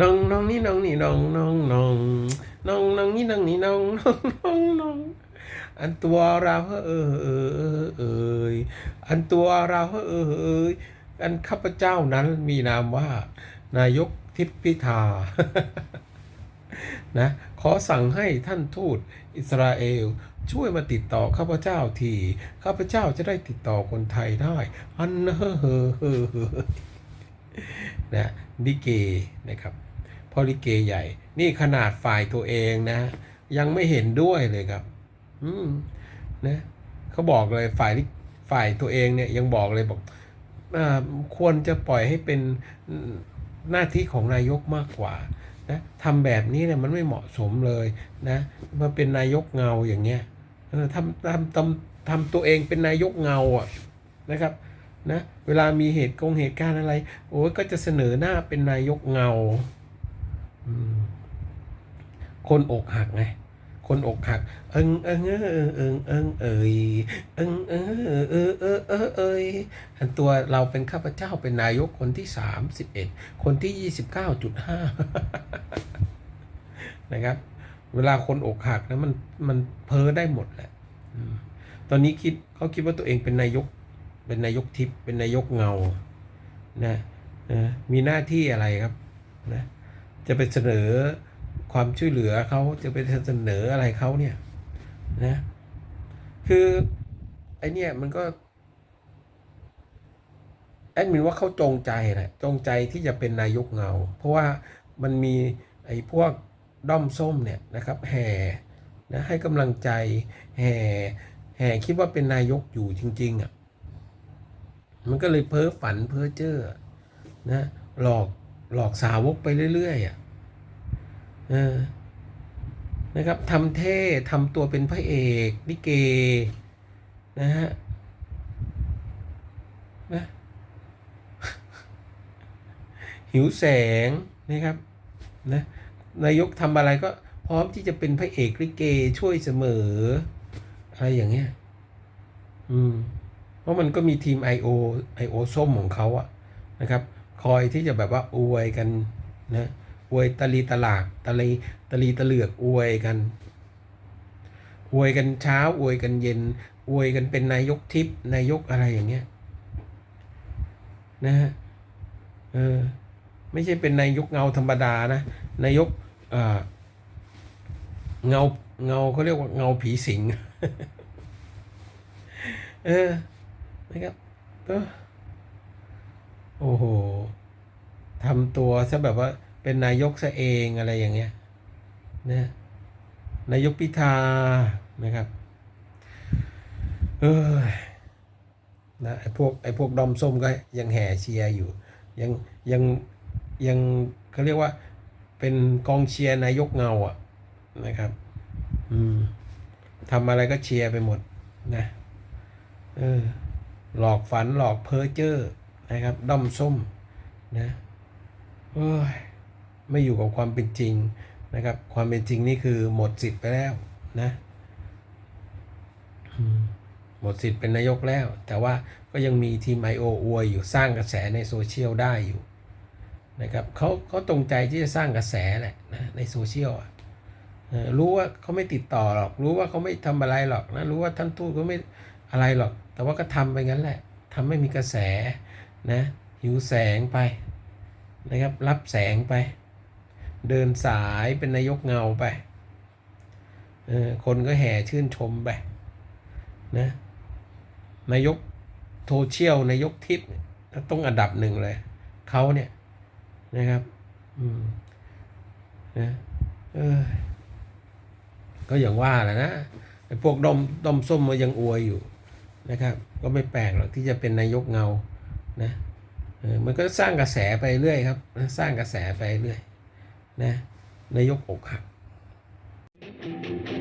น้องน้องนี่น้องนี่น้องน้องน้องน้องน้องนี่น้องนี่น้องน้องน้องน้องอันตัวเราเออเออเออเอยอันตัวเราเออเอยอันข้าพเจ้านั้นมีนามว่า นายกทิพย์พิธานะขอสั่งให้ท่านทูตอิสราเอล ช่วยมาติดต่อข้าพเจ้าทีข้าพเจ้าจะได้ติดต่อคนไทยได้ อันเฮ้อเฮ้อเฮ้อเฮ้อนะลิเกนะครับ พอลิเกใหญ่ นี่ขนาดฝ่ายตัวเองนะ ยังไม่เห็นด้วยเลยครับ อืมนะเขาบอกเลยฝ่ายฝ่ายตัวเองเนี่ยยังบอกเลยบอกอควรจะปล่อยให้เป็นหน้าที่ของนายกมากกว่านะทำแบบนี้เนี่ยมันไม่เหมาะสมเลยนะมาเป็นนายกเงาอย่างเงี้ยทำทำทำทำตัวเองเป็นนายกเงาอะนะครับนะเวลามีเหตุกงเหตุการณ์อะไรโอ้ยก็จะเสนอหน้าเป็นนายกเงา คนอกหักไง คนอกหัก เอิงเอิงเอิงเอิงเอิงเอยเอิงเออเออเออเออเอยอันตัวเราเป็นข้าพเจ้าเป็นนายกคนที่สามสิบเอ็ดคนที่ยี่สิบเก้าจุดห้านะครับ เวลาคนอกหักนะมันมันเพ้อได้หมดแหละตอนนี้คิดเขาคิดว่าตัวเองเป็นนายก เป็นนายกทิพย์เป็นนายกเงานะนะมีหน้าที่อะไรครับนะ จะไปเสนอความช่วยเหลือเขาจะไปเสนออะไรเขาเนี่ยนะคือไอเนี่ยมันก็แอดมินว่าเขาจงใจแหละจงใจที่จะเป็นนายกเงา เพราะว่ามันมีไอ้พวกด้อมส้มเนี่ยนะครับแห่นะให้กำลังใจแห่แห่คิดว่าเป็นนายกอยู่จริงๆอะมันก็เลยเพ้อฝันเพ้อเจ้อนะหลอก หลอกสาวกไปเรื่อยๆอะเออนะครับทำเท่ทำตัวเป็นพระเอกลิเกนะฮะนะหิวแสงนะครับนะนายกทำอะไรก็พร้อมที่จะเป็นพระเอกลิเกช่วยเสมอ อะไรอย่างเงี้ยอืมเพราะมันก็มีทีม I.O. I.O. ส้มของเขาอะนะครับ คอยที่จะแบบว่าอวยกันนะอวยตะลีตลากตะลีตะลีตะเหลือกอวยกันอวยกันเช้าอวยกันเย็นอวยกันเป็นนายกทิพย์นายกอะไรอย่างเงี้ยนะฮะเออไม่ใช่เป็นนายกเงาธรรมดานะนายกเออเงาเงาเขาเรียกว่าเงาผีสิง เออนะครับเออ โอ้โหทำตัวซะแบบว่าเป็นนายกซะเองอะไรอย่างเงี้ยนะนายกพิธานะครับเออนะไอ้พวกไอ้พวกดอมส้มก็ยังแห่เชียร์อยู่ ยังยังยังเขาเรียกว่าเป็นกองเชียร์นายกเงาอะนะครับ อืมทำอะไรก็เชียร์ไปหมดนะเออหลอกฝันหลอกเพ้อเจ้อ นะครับด้อมส้มนะเอ้ยไม่อยู่กับความเป็นจริงนะครับ ความเป็นจริงนี่คือหมดสิทธิ์ไปแล้วนะหมดสิทธิ์เป็นนายกแล้ว แต่ว่าก็ยังมีทีมไอโออวยอยู่สร้างกระแสในโซเชียลได้อยู่นะครับเขาเขาตรงใจที่จะสร้างกระแสแหละนะในโซเชียลอะรู้ว่าเขาไม่ติดต่อหรอก รู้ว่าเขาไม่ทำอะไรหรอกนะรู้ว่าท่านทูตเขาไม่อะไรหรอก แต่ว่าก็ทำไปงั้นแหละทำให้มีกระแส นะหิวแสงไปนะครับรับแสงไป เดินสายเป็นนายกเงาไปเออคนก็แห่ชื่นชมไปนะนายกโซเชียลนายกทิพย์ต้องอันดับหนึ่งเลยเขาเนี่ยนะครับอืมนะเออก็อย่างว่าแหละนะไอ้พวกดมดมส้มมันยังอวยอยู่นะครับ ก็ไม่แปลกหรอกที่จะเป็นนายกเงา นะมันก็สร้างกระแสไปเรื่อยครับสร้างกระแสไปเรื่อยนะนายกอกหัก thank you